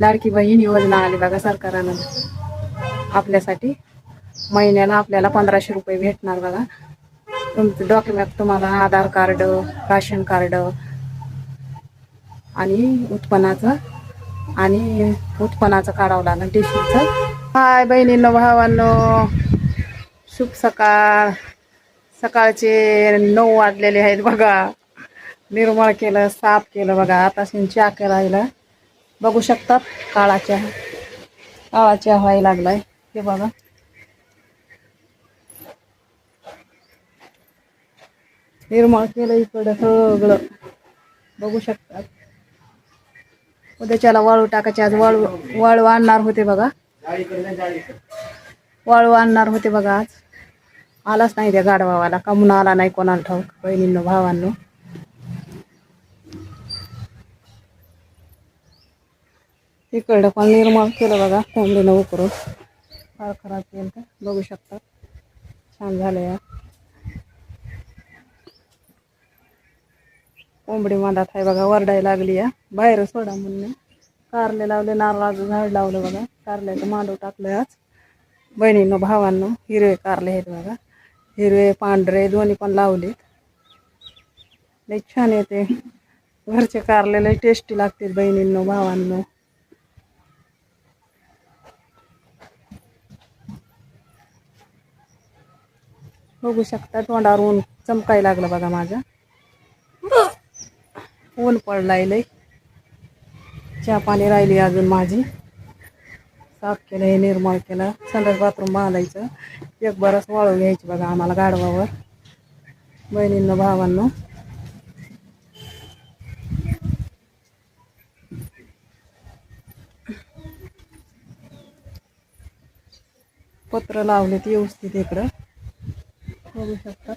लाडकी बहीण योजना आली बघा सरकारानं. आपल्यासाठी महिन्याला आपल्याला पंधराशे रुपये भेटणार बघा. तुमचं डॉक्युमेंट तुम्हाला आधार कार्ड राशन कार्ड आणि उत्पन्नाचं आणि उत्पन्नाचं काढावं लागेल. टिशीचं. हाय बहिणींनो भावांनो. शुभ सकाळ. सकाळचे नऊ वाजलेले आहेत बघा. निर्मळ केलं साफ केलं बघा. आता चहा करायला बघू शकतात काळा चहा काळा चहा व्हायला लागलाय. हे बघा. निर्माण केलं इकडं सगळं. बघू शकतात. उद्याच्याला वाळू टाकायचे. आज वाळू वाळू आणणार होते बघा. वाळू आणणार होते बघा आज. आलाच नाही त्या गाडवावाला कमून आला नाही कोणाला ठाऊक? बहिणींनो भावांनो. इकडं पण निर्माण केलं बघा कोंबडीनं उकरून. फार खराब केलं तर बघू शकता. छान झालं या कोंबडी मधात आहे बघा वरडाय लागली या बाहेर सोडा म्हणून. कारले लावले नारळाचं झाड लावलं बघा. कारल्याचं मांडव टाकलं आज. बहिणींनो भावांनो हिरवे कारले आहेत बघा. हिरवे पांढरे दोन्ही पण लावलेत. लई छान येते. घरचे कारले लई टेस्टी लागतील बहिणींनो भावांनो. बघू शकता तोंडावर ऊन चमकायला लागलं बघा माझं. ऊन पडलाय लय. चहा पाणी राहिली अजून माझी. साफ केलं हे निर्मळ केलं. संडास बाथरूम बांधायचं. एक बरस वाळू घ्यायची बघा आम्हाला गाडवावर बहिणींना भावांनो. पत्र लावलेत व्यवस्थित इकडं. बघू शकता.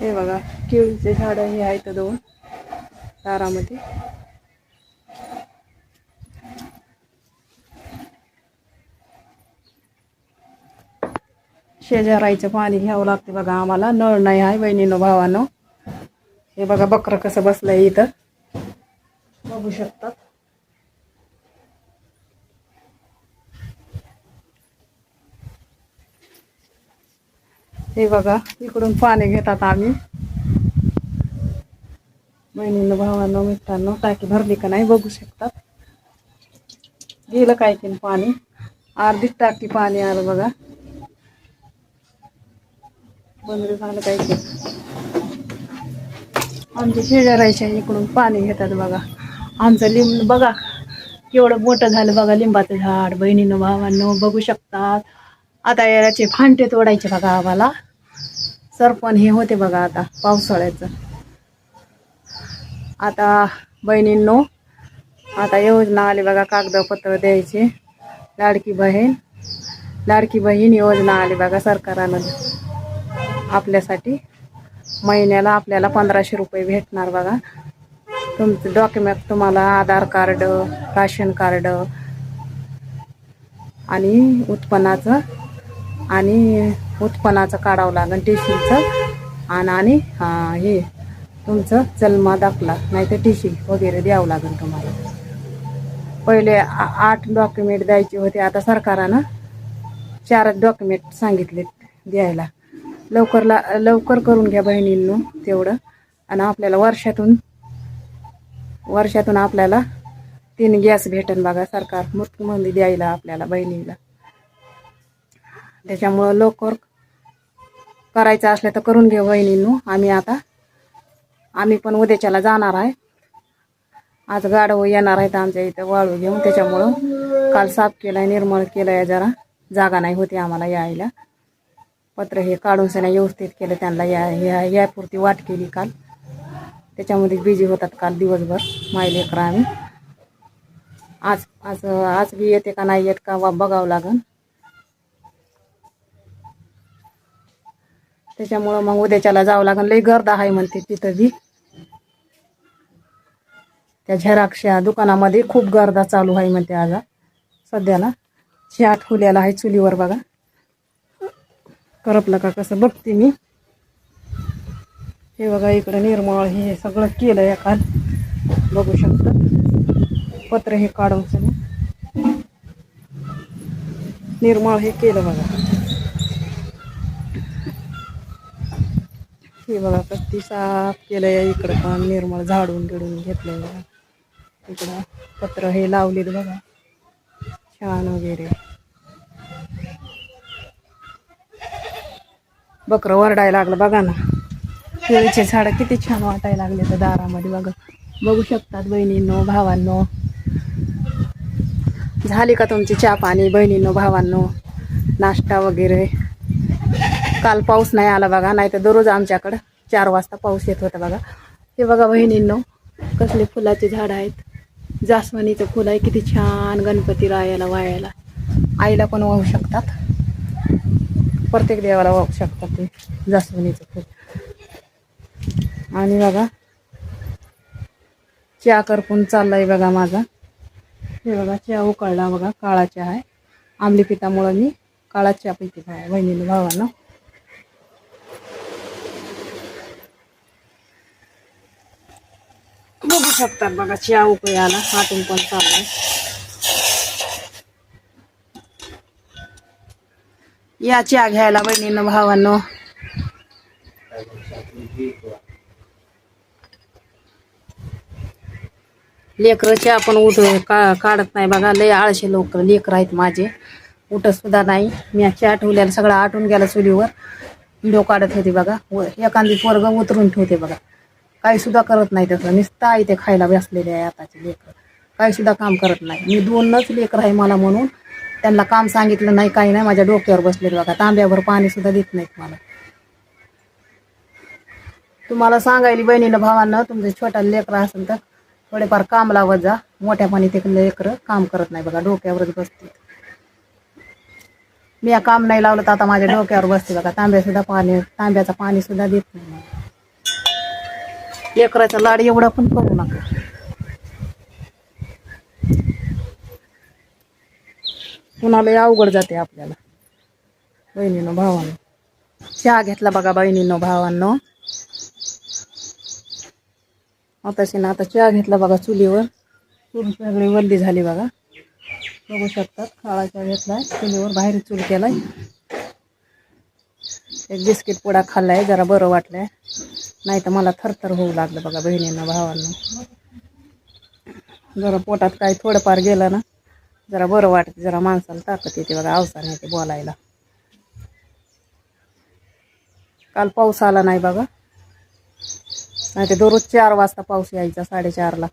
हे बघा केळीचे झाड हे आहेत दोन दारामध्ये. शेजारायचं पाणी घ्यावं लागते बघा आम्हाला. नळ नाही आहे बहिणीनो भावानो. हे बघा बकरं कसं बसलंय इथं. बघू शकतात हे बघा इकडून पाणी घेतात आम्ही. बहिणीनं भावानं मित्रांनो टाकी भरली का नाही बघू शकतात. गेलं काय की पाणी? अर्धीच टाकी पाणी आलं बघा. बंद झालं काय की आमच्या शेजारायच्या इकडून पाणी घेतात बघा. आमचं लिंब बघा केवढं मोठं झालं बघा लिंबाचं झाड. बहिणीनं भावानं बघू शकतात. आता याचे फांटे तोडायचे बघा आम्हाला. सरपण हे होते बघा आता पावसाळ्याचं. आता बहिणींनो आता योजना आली बघा कागदपत्र द्यायचे. लाडकी बहीण लाडकी बहीण योजना आली बघा सरकारानं. आपल्यासाठी महिन्याला आपल्याला पंधराशे रुपये भेटणार बघा. तुमचं डॉक्युमेंट तुम्हाला आधार कार्ड राशन कार्ड आणि उत्पन्नाचं आणि उत्पन्नाचं काढावं लागेल टीसीचं. आणि आणि हे तुमचं जन्मा दाखला नाही तर टी सी वगैरे द्यावं लागेल तुम्हाला. पहिले आ- आठ डॉक्युमेंट द्यायचे होते आता सरकारनं चारच डॉक्युमेंट सांगितले द्यायला. लवकर ला लवकर करून घ्या बहिणींनो तेवढं. आणि आपल्याला वर्षातून वर्षातून आपल्याला तीन गॅस भेटन बघा सरकार मुख्यमंत्री द्यायला आपल्याला बहिणीला. त्याच्यामुळं लवकर करायचं असलं तर करून घेऊ बहिणींनो आम्ही आता आम्ही पण उद्याच्याला जाणार आहे. आज गाडव येणार आहेत आमच्या इथं वाळू घेऊन त्याच्यामुळं काल साफ केलाय निर्मळ आहे जरा. जागा नाही होती आम्हाला यायला. पत्र हे काढून सण्या व्यवस्थित केलं त्यांना या या यापुरती वाट केली काल. त्याच्यामध्ये बिझी होतात काल दिवसभर माय आम्ही. आज आज आज बी येते का नाही येत का बघावं लागेल त्याच्यामुळं मग उद्याच्याला जावं लागेल लई गर्द आहे म्हणते तिथं बी. त्या झेराक्सच्या दुकानामध्ये खूप गर्दा चालू आहे म्हणते आज. सध्याला चहा ठेवलेला आहे चुलीवर बघा. करपलं का कसं बघते मी. हे बघा इकडं निर्मळ हे सगळं केलं या काल. बघू शकता. पत्र हे काढून सगळं निर्मळ हे केलं बघा. हे बघा कधी साफ केलं आहे इकडं पण निर्मळ झाडून गिडून घेतलंय बघा. इकडं पत्र हे लावलेत बघा. छान वगैरे. बकरं वरडायला लागलं बघा ना. केळीचे झाडं किती छान वाटायला लागले तर दारामध्ये बघा. बघू शकतात बहिणींनो भावांनो. झाली का तुमची चहा पाणी बहिणींनो भावांनो? नाश्ता वगैरे. काल पाऊस नाही आला बघा नाही तर दररोज आमच्याकडं चार वाजता पाऊस येत होता बघा. हे बघा बहिणींनो कसले फुलाचे झाड आहेत. जास्वनीचं फुल आहे किती छान गणपती रायाला वायाला आईला पण वाहू शकतात. प्रत्येक देवाला वाहू शकतात ते जास्वनीचं फुल. आणि बघा चहा करपून चाललाय बघा माझा. हे बघा चहा उकळला बघा काळा चहा आहे. आंबली पितामुळं मी काळा चहा पिते भावा बहिणीने भावानं. बघू शकतात बघा चहा उकळी आला चाललाय या चहा घ्यायला बहिणीनं भावांनो उठ का काढत नाही बघा, लय आळशे लोक, लेकर आहेत माझे. उठत सुद्धा नाही. मी चहा ठेवल्याला सगळं आटून गेला चुलीवर व्हिडिओ काढत होते बघा एखादी पोरग उतरून ठेवते बघा काही सुद्धा करत नाही तसं नुसतं आहे ते खायला बसलेले आहे आताचे लेकर. काही सुद्धा काम करत नाही. मी दोनच लेकर आहे मला म्हणून. त्यांना काम सांगितलं नाही काही नाही. माझ्या डोक्यावर बसलेले बघा. तांब्यावर पाणी सुद्धा देत नाहीत मला. तुम्हाला सांगायली बहिणीला भावांना तुमचं छोटा लेकरं असेल तर थोडेफार काम लावत जा. मोठ्यापणी ते लेकरं काम करत नाही बघा. डोक्यावरच बसते मी या काम नाही लावलं तर आता माझ्या डोक्यावर बसते बघा. तांब्या सुद्धा पाणी तांब्याचं पाणी सुद्धा देत नाही लेकराचा लाड एवढा पण करू नका. कुणाला अवघड जाते आपल्याला. बहिणीनो भावानं. चहा घेतला बघा बहिणीनो भावांनो. आताशी ना आता चहा घेतला बघा चुलीवर. चूल सगळी वल्ली झाली बघा. बघू शकतात काळा चहा घेतलाय चुलीवर बाहेर चूल केलाय. एक बिस्किट पुडा खाल्लाय जरा बरं वाटलंय. नाही तर मला थरथर होऊ लागलं बघा बहिणींना भावांना. जरा पोटात काही थोडंफार गेलं ना जरा बरं वाटतं जरा माणसाला ताकद येते बघा अवसान येते बोलायला. काल पाऊस आला नाही बघा. नाही ते दररोज चार वाजता पाऊस यायचा साडेचारला.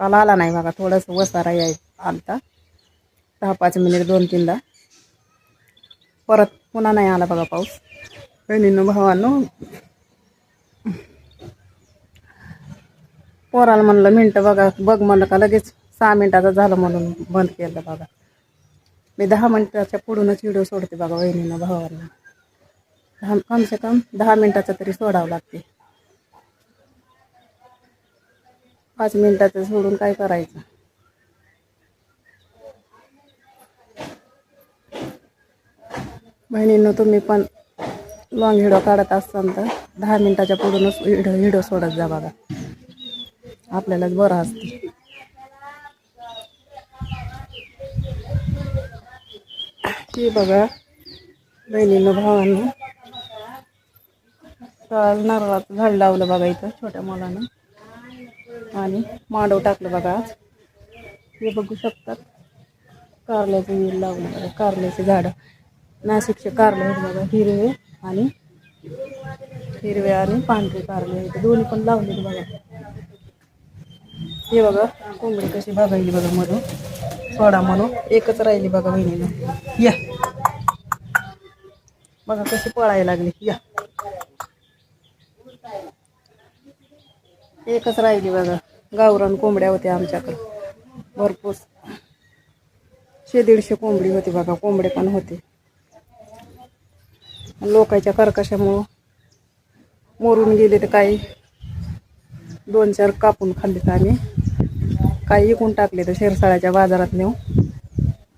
काल आला नाही बघा थोडंसं वसारा याय आलता. दहा पाच मिनिट दोन तीनदा. परत पुन्हा नाही आला बघा पाऊस. बहिणीनं भावांनो. पोराला म्हणलं मिनटं बघा बघ म्हणलं का लगेच सहा मिनिटाचं झालं म्हणून बंद केलं बघा. मी दहा मिनिटाच्या पुढूनच व्हिडिओ सोडते बघा बहिणीनं भावांना. दहा कमसे कम दहा मिनिटाचं तरी सोडावं लागते. पाच मिनिटाचं सोडून काय करायचं? बहिणींनो तुम्ही पण लॉंग व्हिडिओ काढत असाल तर दहा मिनिटाच्या पुढूनच व्हिडिओ व्हिडिओ सोडत जा बघा. आपल्यालाच बरं असते. ती बघा बहिणीनं भावानं. नारळाचं झाड लावलं बघा इथं छोट्या मुलानं. आणि मांडव टाकलं बघा आज. हे बघू शकतात. कारल्याचं वेल लावलं बघा कारल्याचे झाडं. नाशिकचे कारले आहेत बघा हिरवे आणि हिरवे आणि पांढरे कारले आहेत. दोन्ही पण लावलेत बघा. हे बघा कोंबडी कशी बघायली बघा मधून. सोडा म्हणून एकच राहिली बघा बहिणीनं. या. बघा कशी पळायला लागली. या. एकच राहिली बघा. गावरान कोंबड्या होत्या आमच्याकडं. भरपूर. शे दीडशे कोंबडी होती बघा. कोंबडे पण होते. लोकांच्या कर्कशामुळं मरून गेले तर काही दोन चार कापून खाल्ले तर आम्ही. काही विकून टाकले तर शेरसाळ्याच्या बाजारात नेऊ.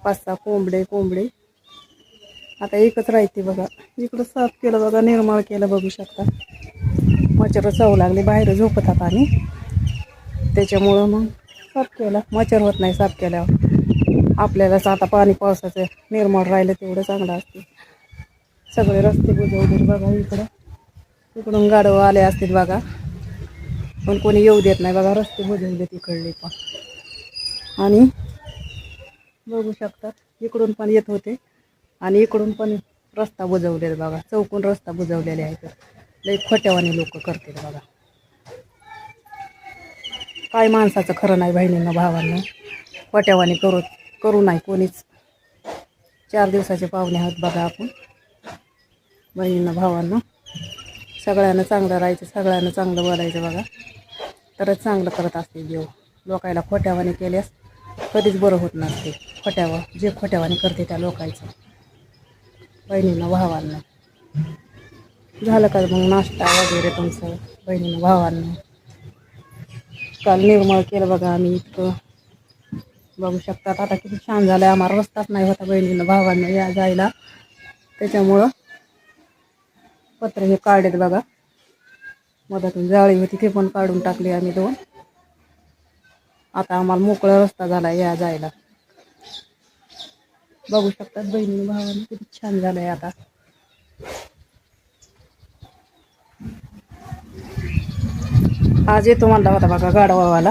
पाच सहा कोंबडे कोंबडे. आता एकच राहते बघा. इकडं साफ केलं बघा निर्माळ केलं बघू शकता. मच्छर चव लागले बाहेर झोपतात आणि त्याच्यामुळं मग साफ केला. मच्छर होत नाही साफ केल्यावर. आपल्यालाच आता पाणी पावसाचं निर्माण राहिलं तेवढं चांगलं असते. सगळे रस्ते बुजवले बघा इकडं. इकडून गाडव आले असतील बघा. पण कोणी येऊ देत नाही बघा रस्ते बुजवले तिकडले पण. आणि बघू शकतात इकडून पण येत होते. आणि इकडून पण रस्ता बुजवलेला बघा. चौकून रस्ता बुजवलेले आहेत. लई खोट्यावाने लोक करतील बघा. काय माणसाचं खरं नाही बहिणींना भावांना. खोट्यावाने करू करू नाही कोणीच. चार दिवसाचे पाहुणे आहोत बघा आपण. बहिणींना भावांना. सगळ्यांना चांगलं राहायचं सगळ्यांना चांगलं बोलायचं बघा. तरच चांगलं करत असते देव. लोकायला खोट्यावाने केल्यास कधीच बरं होत नसते. खोट्यावा जे खोट्यावाने करते त्या लोकायचं. बहिणीनं भावांना. झालं का मग नाश्ता वगैरे तुमचं बहिणीनं भावांना? काल निर्मळ केलं बघा आम्ही इतकं. बघू शकतात. आता किती छान झालं आहे आम्हाला रस्ताच नाही होता बहिणीनं भावांना या जायला. त्याच्यामुळं पत्र हे काढलेत बघा. मधातून जाळी होती ते पण काढून टाकली आम्ही दोन. आता आम्हाला मोकळा रस्ता झाला या जायला. बघू शकतात बहिणी भावाने किती छान झालंय आता. आज येतो म्हणला होता बघा गाडवावाला.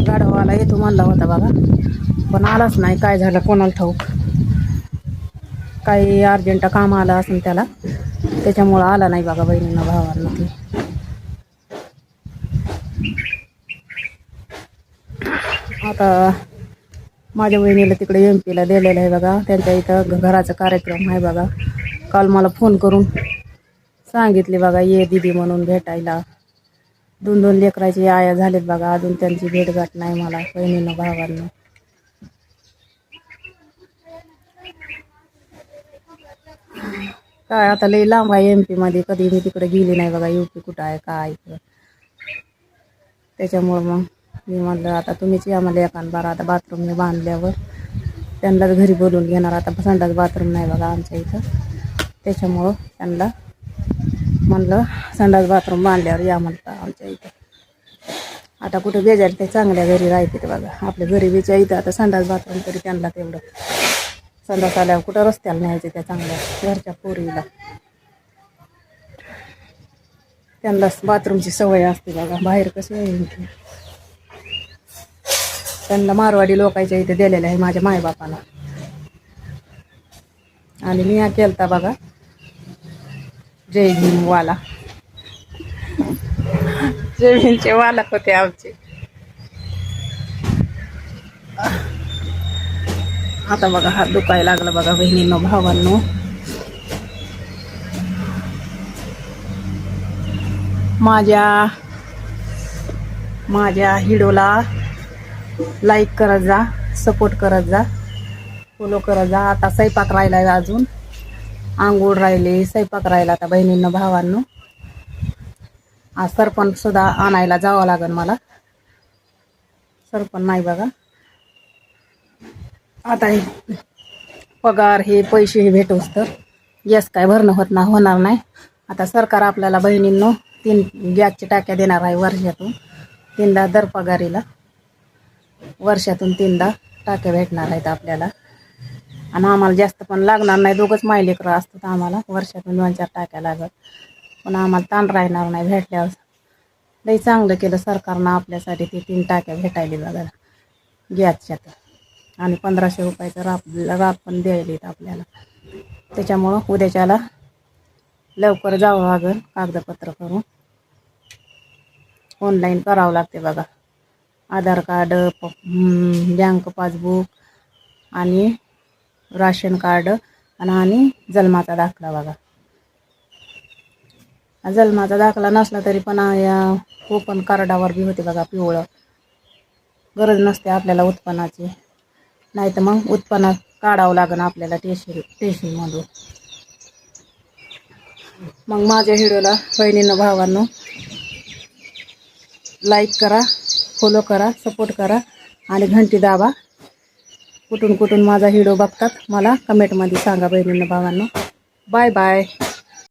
गाडवाला येतो म्हणला होता बघा. पण आलाच नाही काय झालं कोणाला ठाऊक? काही अर्जंट काम आलं असेल त्याला त्याच्यामुळं आला नाही बघा बहिणींना भावांना ते. आता माझ्या बहिणीला तिकडे एम पीला दिलेलं आहे बघा त्यांच्या इथं घराचा कार्यक्रम आहे बघा. काल मला फोन करून सांगितले बघा ये दिदी म्हणून भेटायला. दोन दोन लेकराची आया झालेत बघा अजून त्यांची भेटगाठ नाही मला बहिणीनं भावांना. काय आता लई लांब आहे एममध्ये. कधी मी तिकडे गेली नाही बघा. यू पी कुठं आहे काय इकडं त्याच्यामुळं मग मी म्हणलं आता तुम्हीच या मला एकान बारा. आता बाथरूम हे बांधल्यावर त्यांनाच घरी बोलून घेणार. आता संडास बाथरूम नाही बघा आमच्या इथं. त्याच्यामुळं त्यांना म्हणलं संडास बाथरूम बांधल्यावर या म्हणता आमच्या इथं. आता कुठं बेजारी ते चांगल्या घरी राहते ते बघा. आपल्या घरी गरिबीच्या इथं. आता संडास बाथरूम तरी त्यांना तेवढं. संडास आल्यावर कुठं रस्त्याला न्यायचे त्या चांगल्या घरच्या पोरीला. त्यांना बाथरूमची सवय असते बघा बाहेर कशी येईल ते. त्यांना मारवाडी लोकांच्या इथे दिलेलं आहे माझ्या मायबापाला आणि मी हा केलता बघा जय भीम वाला जय भीमचे वाला होते आमचे. आता बघा हात दुखायला लागला बघा बहिणींनो भावांनो. माझ्या माझ्या हिडोला लाईक करत जा सपोर्ट करत जा फॉलो करत जा. आता स्वयंपाक राहिला अजून. आंघोळ राहिले स्वयंपाक राहिला आता बहिणीनं भावांनो. आज सरपण सुद्धा आणायला जावं लागेल मला. सरपण नाही बघा. आता हे पगार हे पैसे हे भेटोस तर गॅस काय भरणं होत ना होणार नाही. आता सरकार आपल्याला बहिणींनो तीन गॅसच्या टाक्या देणार आहे वर्षातून. तीनदा दर पगारीला वर्षातून तीनदा टाक्या भेटणार आहेत आपल्याला. आणि आम्हाला जास्त पण लागणार नाही. दोघंच मायलेकरं असतात आम्हाला. वर्षातून दोन चार टाक्या लागत. पण आम्हाला ताण राहणार नाही भेटल्यावर. लई चांगलं केलं सरकारनं आपल्यासाठी ते तीन टाक्या भेटायला बघा. गॅसच्या तर. आणि पंधराशे रुपयाचं राप राप पण द्यायला आपल्याला. त्याच्यामुळं उद्याच्याला लवकर जावं लागेल कागदपत्र करून. ऑनलाईन करावं लागते बघा. आधार कार्ड प बँक पासबुक आणि राशन कार्ड आणि जन्माचा दाखला बघा. जन्माचा दाखला नसला तरी पण या ओपन कार्डावर बी होते बघा पिवळं. गरज नसते आपल्याला उत्पन्नाची. नाही तर मग उत्पन्न काढावं लागेल आपल्याला टेशन टेशनमधून मग माझ्या व्हिडिओला बहिणीनं भावांनो लाईक करा फॉलो करा सपोर्ट करा आणि घंटी दाबा. कुठून कुठून माझा व्हिडिओ बघतात मला कमेंटमध्ये सांगा बहिणींना भावांनो. Bye bye